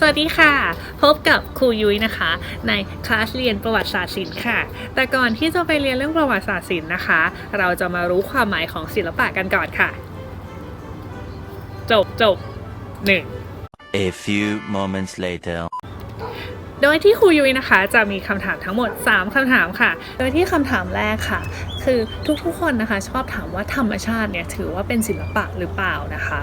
สวัสดีค่ะ พบกับครูยุ้ยนะคะ ในคลาสเรียนประวัติศาสตร์ศิลป์ค่ะ แต่ก่อนที่จะไปเรียนเรื่องประวัติศาสตร์ศิลป์นะคะ เราจะมารู้ความหมายของศิลปะกันก่อนค่ะ จบจบหนึ่ง A few moments later. โดยที่ครูยุ้ยนะคะจะมีคำถามทั้งหมด 3คำถามค่ะ โดยที่คำถามแรกค่ะ คือทุกๆคนนะคะ ชอบถามว่าธรรมชาติเนี่ยถือว่าเป็นศิลปะหรือเปล่านะคะ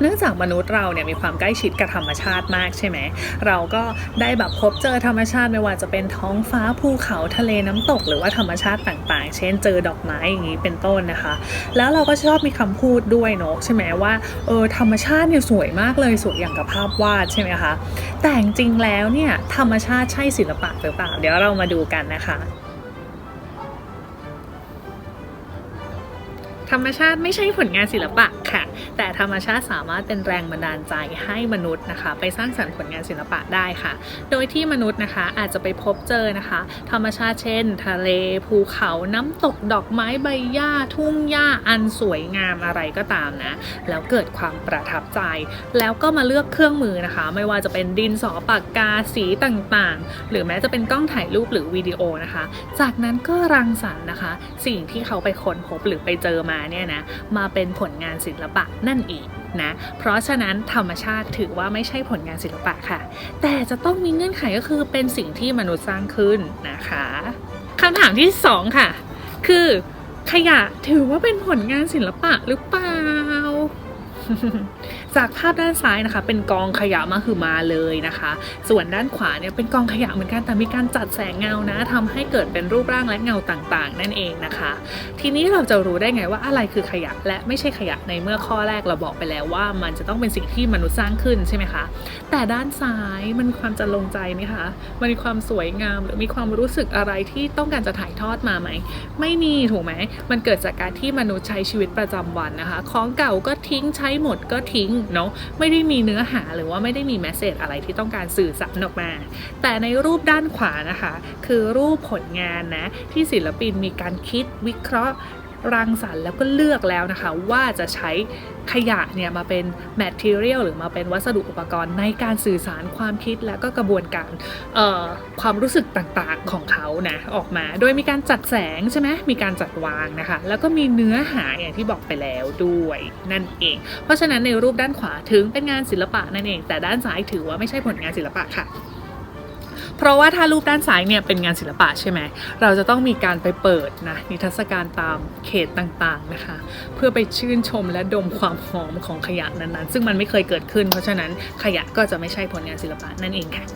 เนื่องจากมนุษย์เราเนี่ยมีความใกล้ชิดกับธรรมชาติมากใช่ไหม เราก็ได้แบบพบเจอธรรมชาติไม่ว่าจะเป็นท้องฟ้าภูเขาทะเลน้ำตก หรือว่าธรรมชาติต่างๆ เช่นเจอดอกไม้อย่างนี้เป็นต้นนะคะ แล้วเราก็ชอบมีคำพูดด้วยเนอะใช่ไหมว่าเออธรรมชาติเนี่ยสวยมากเลยสวยอย่างกับภาพวาดใช่ไหมคะแต่จริงๆแล้วเนี่ยธรรมชาติใช่ศิลปะหรือเปล่า เดี๋ยวเรามาดูกันนะคะธรรมชาติไม่ใช่ผลงานศิลปะ ค่ะ แต่ธรรมชาติสามารถเป็นแรงบันดาลใจให้มนุษย์นะคะ ไปสร้างสรรค์ผลงานศิลปะได้ค่ะ โดยที่มนุษย์นะคะอาจจะไปพบเจอนะคะ ธรรมชาติเช่น ทะเลภูเขาน้ำตกดอกไม้ใบหญ้า ทุ่งหญ้าอันสวยงามอะไรก็ตามนะ แล้วเกิดความประทับใจ แล้วก็มาเลือกเครื่องมือนะคะ ไม่ว่าจะเป็นดินสอปากกาสีต่างๆ หรือแม้จะเป็นกล้องถ่ายรูปหรือวิดีโอนะคะ จากนั้นก็รังสรรค์นะคะ สิ่งที่เขาไปค้นพบหรือไปเจอมาเนี่ยนะมาเป็นผลงานศิลปะนั่นเองนะ เพราะฉะนั้นธรรมชาติถือว่าไม่ใช่ผลงานศิลปะค่ะ แต่จะต้องมีเงื่อนไขก็คือเป็นสิ่งที่มนุษย์สร้างขึ้นนะคะคำถามที่สองค่ะ คือขยะถือว่าเป็นผลงานศิลปะหรือเปล่า จากภาพด้านซ้ายนะคะ เป็นกองขยะมาคือมาเลยนะคะ ส่วนด้านขวาเนี่ยเป็นกองขยะเหมือนกันแต่มีการจัดแสงเงานะทำให้เกิดเป็นรูปร่างและเงาต่างๆ นั่นเองนะคะ ทีนี้เราจะรู้ได้ไงว่าอะไรคือขยะและไม่ใช่ขยะในเมื่อข้อแรกเราบอกไปแล้วว่า มันจะต้องเป็นสิ่งที่มนุษย์สร้างขึ้นใช่ไหมคะแต่ด้านซ้ายมันมีความจะลงใจไหมคะมันมีความสวยงามหรือมีความรู้สึกอะไรที่ต้องการจะถ่ายทอดมาไหมไม่มีถูกไหมมันเกิดจากการที่มนุษย์ใช้ชีวิตประจำวันนะคะ ของเก่าก็ทิ้งใช้หมดก็ทิ้งเนาะไม่ได้มีเนื้อหาหรือว่าไม่ได้มีแมสเซจอะไรที่ต้องการสื่อสารออกมา แต่ในรูปด้านขวานะคะ คือรูปผลงานนะที่ศิลปินมีการคิดวิเคราะห์ รังสรรค์แล้วก็เลือกแล้วนะคะ ว่าจะใช้ขยะเนี่ยมาเป็น material หรือมาเป็นวัสดุอุปกรณ์ในการสื่อสารความคิดและก็กระบวนการความรู้สึกต่างๆของเขานะออกมา โดยมีการจัดแสงใช่ไหมมีการจัดวางนะคะ แล้วก็มีเนื้อหาอย่างที่บอกไปแล้วด้วยนั่นเอง เพราะฉะนั้นในรูปด้านขวาถึงเป็นงานศิลปะนั่นเอง แต่ด้านซ้ายถือว่าไม่ใช่ผลงานศิลปะค่ะ เพราะว่าถ้ารูปด้านซ้ายเนี่ยเป็นงานศิลปะใช่ไหมเราจะต้องมีการไปเปิดนะนิทรรศการตามเขตต่างๆนะคะ เพื่อไปชื่นชมและดมความหอมของขยะนั้นๆ ซึ่งมันไม่เคยเกิดขึ้น เพราะฉะนั้นขยะก็จะไม่ใช่ผลงานศิลปะนั่นเองค่ะ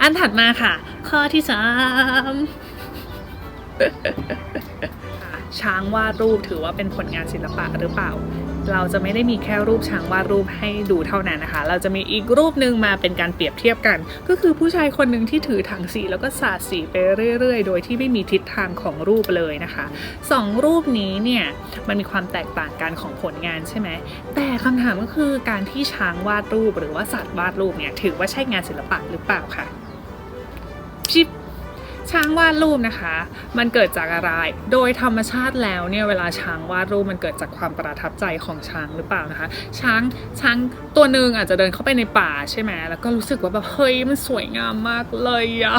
อันถัดมาค่ะ ข้อที่สามช้างวาดรูปถือว่าเป็นผลงานศิลปะหรือเปล่า เราจะไม่ได้มีแค่รูปช้างวาดรูปให้ดูเท่านั้นนะคะ เราจะมีอีกรูปหนึ่งมาเป็นการเปรียบเทียบกัน ก็คือผู้ชายคนหนึ่งที่ถือถังสีแล้วก็สาดสีไปเรื่อย ๆ โดยที่ไม่มีทิศทางของรูปเลยนะคะสองรูปนี้เนี่ยมันมีความแตกต่างกันของผลงานใช่ไหมแต่คำถามก็คือการที่ช้างวาดรูป หรือว่าสัตว์วาดรูปเนี่ยถือว่าใช่งานศิลปะหรือเปล่าค่ะชิป ช้างวาดรูปนะคะ มันเกิดจากอะไร โดยธรรมชาติแล้วเนี่ยเวลาช้างวาดรูปมันเกิดจากความประทับใจของช้างหรือเปล่านะคะ ช้างช้างตัวหนึ่งอาจจะเดินเข้าไปในป่าใช่ไหมแล้วก็รู้สึกว่าแบบเฮ้ยมันสวยงามมากเลยอะ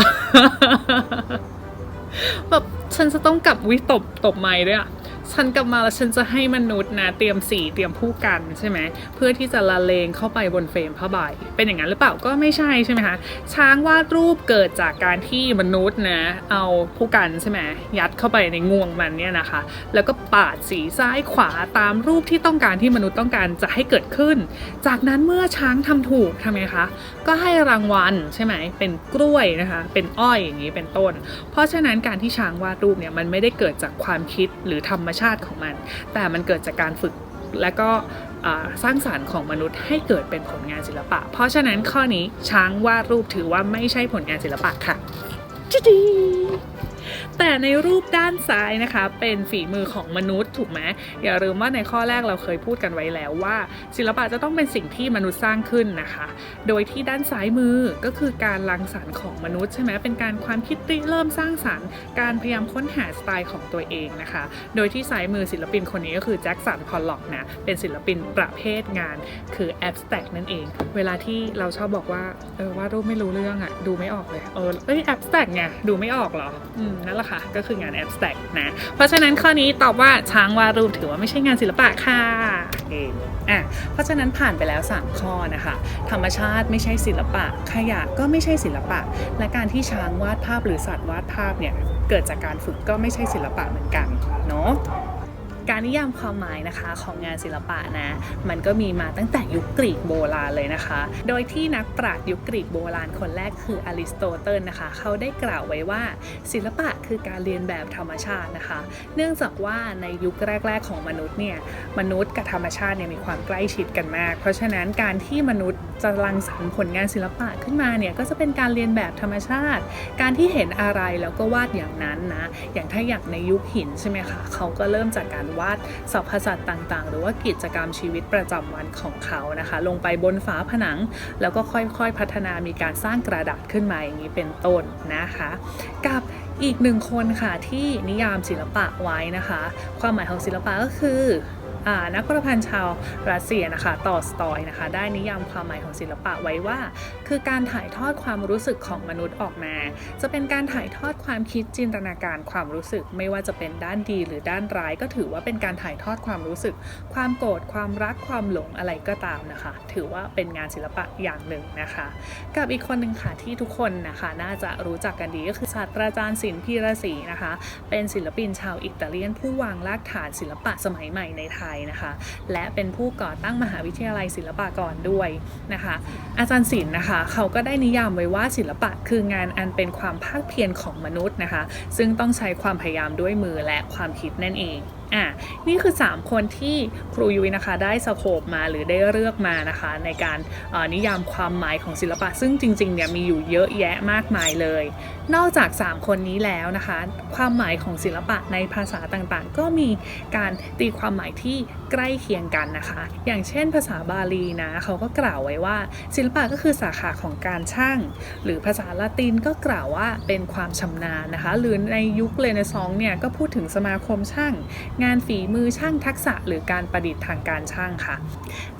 แบบฉันจะต้องกลับวิตบตบไม้ด้วยอะ ฉันกลับมาแล้วฉันจะให้มนุษย์นะเตรียมสีเตรียมผู้กันใช่ไหมเพื่อที่จะละเลงเข้าไปบนเฟรมผ้าใบ เป็นอย่างนั้นหรือเปล่าก็ไม่ใช่ใช่ไหมคะช้างวาดรูปเกิดจากการที่มนุษย์นะเอาผู้กันใช่ไหมยัดเข้าไปในงวงมันเนี่ยนะคะ แล้วก็ปาดสีซ้ายขวาตามรูปที่ต้องการที่มนุษย์ต้องการจะให้เกิดขึ้น จากนั้นเมื่อช้างทำถูกทำไงคะก็ให้รางวัลใช่ไหมเป็นกล้วยนะคะเป็นอ้อยอย่างนี้เป็นต้น เพราะฉะนั้นการที่ช้างวาดรูปเนี่ยมันไม่ได้เกิดจากความคิดหรือธรรมชาติของมัน แต่มันเกิดจากการฝึกและก็สร้างสารรค์ของมนุษย์ให้เกิดเป็นผลงานศิลปะ เพราะฉะนั้นข้อนี้ช้างวาดรูปถือว่าไม่ใช่ผลงานศิลปะค่ะจิ๊ดดี แต่ในรูปด้านซ้ายนะคะ เป็นฝีมือของมนุษย์ถูกไหมอย่าลืมว่าในข้อแรกเราเคยพูดกันไว้แล้วว่า ศิลปะจะต้องเป็นสิ่งที่มนุษย์สร้างขึ้นนะคะ โดยที่ด้านซ้ายมือก็คือการรังสรรค์ของมนุษย์ใช่ไหมเป็นการความคิดริเริ่มสร้างสรรค์ การพยายามค้นหาสไตล์ของตัวเองนะคะ โดยที่ซ้ายมือศิลปินคนนี้ก็คือแจ็คสันพอลล็อกนะเป็นศิลปินประเภทงานคือ abstract นั่นเอง เวลาที่เราชอบบอกว่าเออว่ารูปไม่รู้เรื่องอะดูไม่ออกเลยเออเอ้ย abstract ไงดูไม่ออกเหรออืมนั่นแหละค่ะ ก็คืองานแอบสแต็กนะ เพราะฉะนั้นข้อนี้ตอบว่าช้างวาดรูปถือว่าไม่ใช่งานศิลปะค่ะเองอะเพราะฉะนั้นผ่านไปแล้ว 3 ข้อนะคะ ธรรมชาติไม่ใช่ศิลปะ ขยะก็ไม่ใช่ศิลปะ และการที่ช้างวาดภาพหรือสัตว์วาดภาพเนี่ยเกิดจากการฝึกก็ไม่ใช่ศิลปะเหมือนกันเนาะ การนิยามความหมายนะคะของงานศิลปะนะ มันก็มีมาตั้งแต่ยุคกรีกโบราณเลยนะคะ โดยที่นักปราชญ์ยุคกรีกโบราณคนแรกคืออริสโตเติลนะคะ เขาได้กล่าวไว้ว่าศิลปะคือการเรียนแบบธรรมชาตินะคะ เนื่องจากว่าในยุคแรก ๆ ของมนุษย์เนี่ยมนุษย์กับธรรมชาติเนี่ยมีความใกล้ชิดกันมาก เพราะฉะนั้นการที่มนุษย์ จะรังสรรค์ผลงานศิลปะขึ้นมาเนี่ยก็จะเป็นการเรียนแบบธรรมชาติ การที่เห็นอะไรแล้วก็วาดอย่างนั้นนะ อย่างถ้าอย่างในยุคหินใช่ไหมคะเขาก็เริ่มจากการวาดสรรพสัตว์ต่างๆ หรือว่ากิจกรรมชีวิตประจำวันของเขานะคะ ลงไปบนฝาผนัง แล้วก็ค่อยๆพัฒนามีการสร้างกระดาษขึ้นมาอย่างนี้เป็นต้นนะคะ กับอีกหนึ่งคนค่ะที่นิยามศิลปะไว้นะคะ ความหมายของศิลปะก็คือ นักประพันธ์ชาวรัสเซียนะคะตอสตอยนะคะ ได้นิยามความหมายของศิลปะไว้ว่า คือการถ่ายทอดความรู้สึกของมนุษย์ออกมา จะเป็นการถ่ายทอดความคิดจินตนาการความรู้สึก ไม่ว่าจะเป็นด้านดีหรือด้านร้าย ก็ถือว่าเป็นการถ่ายทอดความรู้สึก ความโกรธความรักความหลงอะไรก็ตามนะคะ ถือว่าเป็นงานศิลปะอย่างหนึ่งนะคะ กับอีกคนหนึ่งค่ะที่ทุกคนนะคะน่าจะรู้จักกันดีก็คือศาสตราจารย์ศิลป์พีระศรีนะคะ เป็นศิลปินชาวอิตาเลียนผู้วางรากฐานศิลปะสมัยใหม่ในไทยนะคะ และเป็นผู้ก่อตั้งมหาวิทยาลัยศิลปากรด้วยนะคะ อาจารย์ศิลป์นะคะ เขาก็ได้นิยามไว้ว่าศิลปะคืองานอันเป็นความภาคเพียรของมนุษย์นะคะ ซึ่งต้องใช้ความพยายามด้วยมือและความคิดนั่นเอง อะนี่คือ 3 คนที่ครูยุ้ยนะคะได้สโคบมาหรือได้เลือกมานะคะในการนิยามความหมายของศิลปะ ซึ่งจริงๆเนี่ยมีอยู่เยอะแยะมากมายเลย นอกจาก 3 คนนี้แล้วนะคะ ความหมายของศิลปะในภาษาต่างๆ ก็มีการตีความหมายที่ใกล้เคียงกันนะคะ อย่างเช่นภาษาบาลีนะเขาก็กล่าวไว้ว่า ศิลปะก็คือสาขาของการช่าง หรือภาษาละตินก็กล่าวว่าเป็นความชำนาญนะคะ หรือในยุคเรเนซองส์เนี่ยก็พูดถึงสมาคมช่างงานฝีมือช่างทักษะ หรือการประดิษฐ์ทางการช่างค่ะ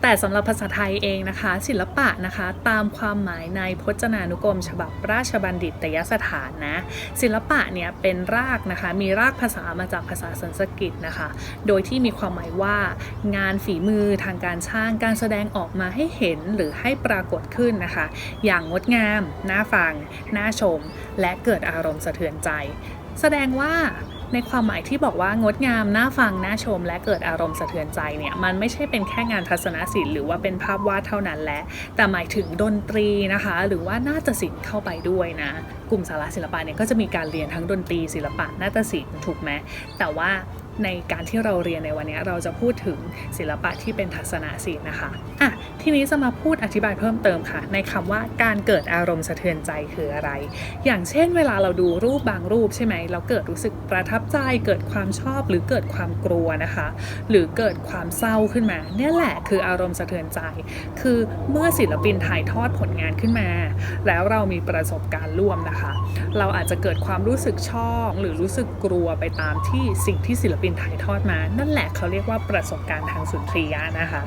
แต่สำหรับภาษาไทยเองนะคะ ศิลปะนะคะ ตามความหมายในพจนานุกรม ฉบับราชบัณฑิตยสถานนะศิลปะเนี่ยเป็นรากนะคะ มีรากภาษามาจากภาษาสันสกฤตนะคะ โดยที่มีความหมายว่า งานฝีมือทางการช่างการแสดงออกมาให้เห็นหรือให้ปรากฏขึ้นนะคะ อย่างงดงาม น่าฟัง น่าชม และเกิดอารมณ์สะเทือนใจ แสดงว่า ในความหมายที่บอกว่างดงามน่าฟังน่าชม และเกิดอารมณ์สะเทือนใจเนี่ยมันไม่ใช่เป็นแค่งานทัศนศิลป์หรือว่าเป็นภาพวาดเท่านั้นแหละ แต่หมายถึงดนตรีนะคะ หรือว่านาฏศิลป์เข้าไปด้วยนะ กลุ่มสาระศิลปะเนี่ยก็จะมีการเรียนทั้งดนตรีศิลปะนาฏศิลป์ถูกไหมแต่ว่าในการที่เราเรียนในวันนี้เราจะพูดถึงศิลปะที่เป็นทัศนศิลป์นะคะอะทีนี้จะมาพูดอธิบายเพิ่มเติมค่ะ ในคำว่าการเกิดอารมณ์สะเทือนใจคืออะไร อย่างเช่น เวลาเราดูรูปบางรูปใช่ไหมเราเกิดรู้สึกประทับใจ เกิดความชอบหรือเกิดความกลัวนะคะ หรือเกิดความเศร้าขึ้นมา เนี่ยแหละคืออารมณ์สะเทือนใจ คือเมื่อศิลปินถ่ายทอดผลงานขึ้นมา แล้วเรามีประสบการณ์ร่วมนะคะ เราอาจจะเกิดความรู้สึกชอบหรือรู้สึกกลัวไปตามที่สิ่งที่ศิลปินถ่ายทอดมา นั่นแหละเขาเรียกว่าประสบการณ์ทางสุนทรียะนะคะ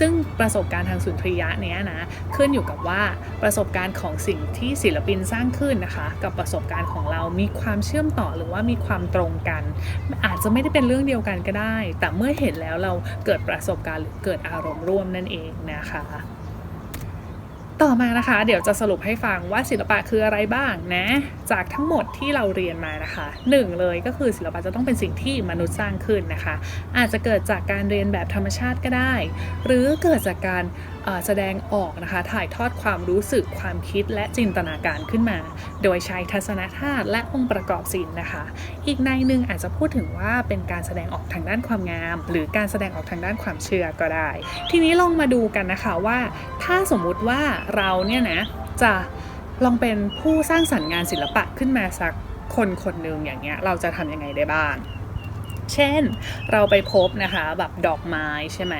ซึ่งประสบการณ์ทางสุนทรียะเนี้ยนะขึ้นอยู่กับว่าประสบการณ์ของสิ่งที่ศิลปินสร้างขึ้นนะคะ กับประสบการณ์ของเรามีความเชื่อมต่อหรือว่ามีความตรงกัน อาจจะไม่ได้เป็นเรื่องเดียวกันก็ได้ แต่เมื่อเห็นแล้วเราเกิดประสบการณ์หรือเกิดอารมณ์ร่วมนั่นเองนะคะ ต่อมานะคะ เดี๋ยวจะสรุปให้ฟังว่าศิลปะคืออะไรบ้างนะ จากทั้งหมดที่เราเรียนมานะคะหนึ่งเลยก็คือศิลปะจะต้องเป็นสิ่งที่มนุษย์สร้างขึ้นนะคะ อาจจะเกิดจากการเรียนแบบธรรมชาติก็ได้ หรือเกิดจากการแสดงออกนะคะ ถ่ายทอดความรู้สึกความคิดและจินตนาการขึ้นมา โดยใช้ทัศนธาตุและองค์ประกอบศิลป์นะคะ อีกในหนึ่งอาจจะพูดถึงว่าเป็นการแสดงออกทางด้านความงาม หรือการแสดงออกทางด้านความเชื่อก็ได้ ทีนี้ลองมาดูกันนะคะว่า ถ้าสมมุติว่าเราเนี่ยนะจะลองเป็นผู้สร้างสรรค์งานศิลปะขึ้นมาสักคนคนหนึ่งอย่างเงี้ยเราจะทำยังไงได้บ้าง เช่นเราไปพบนะคะแบบดอกไม้ใช่ไหม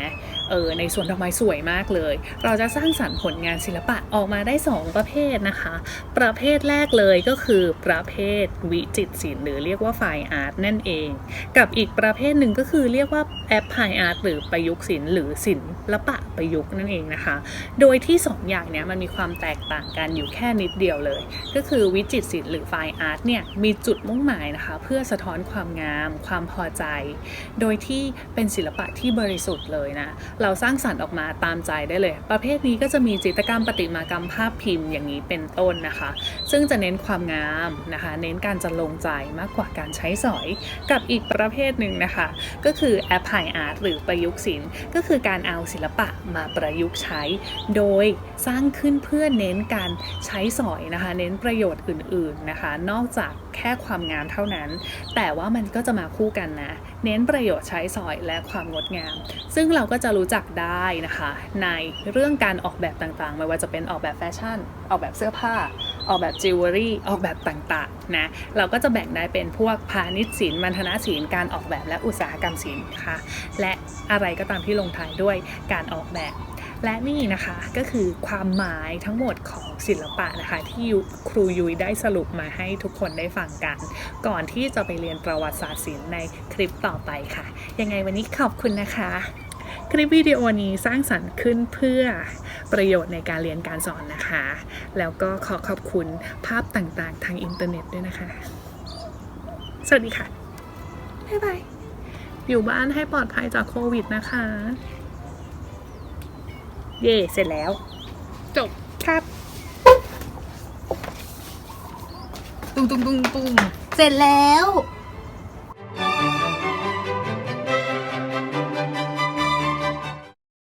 เออในสวนดอกไม้สวยมากเลย เราจะสร้างสรรค์ผลงานศิลปะออกมาได้ 2 ประเภทนะคะ ประเภทแรกเลยก็คือประเภทวิจิตรศิลป์หรือเรียกว่าไฟอาร์ตนั่นเอง กับอีกประเภทหนึ่งก็คือเรียกว่าแอปไพอาร์ตหรือประยุกต์ศิลป์หรือศิลปะประยุกต์นั่นเองนะคะ โดยที่ 2 อย่างเนี้ยมันมีความแตกต่างกันอยู่แค่นิดเดียวเลย ก็คือวิจิตรศิลป์หรือไฟอาร์ตเนี่ยมีจุดมุ่งหมายนะคะ เพื่อสะท้อนความงาม ความพอใจ โดยที่เป็นศิลปะที่บริสุทธิ์เลยนะเราสร้างสรรค์ออกมาตามใจได้เลย ประเภทนี้ก็จะมีจิตรกรรมประติมากรรมภาพพิมพ์อย่างนี้เป็นต้นนะคะ ซึ่งจะเน้นความงามนะคะ เน้นการจะลงใจมากกว่าการใช้สอย กับอีกประเภทหนึ่งนะคะ ก็คือแอปไ i อาร์ตหรือประยุกต์ศิลป์ก็คือการเอาศิลปะมาประยุกต์ใช้ โดยสร้างขึ้นเพื่อเน้นการใช้สอยนะคะ เน้นประโยชน์อื่น ๆนะคะ นอกจากแค่ความงามเท่านั้น แต่ว่ามันก็จะมาคู่กันนะ เน้นประโยชน์ใช้สอยและความงดงาม ซึ่งเราก็จะรู้จักได้นะคะ ในเรื่องการออกแบบต่างๆ ไม่ว่าจะเป็นออกแบบแฟชั่น ออกแบบเสื้อผ้า ออกแบบจิวเวลรี่ ออกแบบต่างๆนะ เราก็จะแบ่งได้เป็นพวกพาณิชย์ศิลป์มัณฑนศิลป์การออกแบบและอุตสาหกรรมศิลป์ค่ะ และอะไรก็ตามที่ลงท้ายด้วยการออกแบบ และนี่นะคะก็คือความหมายทั้งหมดของศิลปะนะคะ ที่ครูยุ้ยได้สรุปมาให้ทุกคนได้ฟังกัน ก่อนที่จะไปเรียนประวัติศาสตร์ศิลป์ในคลิปต่อไปค่ะ ยังไงวันนี้ขอบคุณนะคะ คลิปวิดีโอนี้สร้างสรรค์ขึ้นเพื่อประโยชน์ในการเรียนการสอนนะคะ แล้วก็ขอขอบคุณภาพต่างๆ ทางอินเทอร์เน็ตด้วยนะคะ สวัสดีค่ะบ๊ายบายอยู่บ้านให้ปลอดภัยจากโควิดนะคะ เย่เสร็จแล้ว จบครับตุ้งตุ้งตุ้งตุ้งเสร็จแล้ว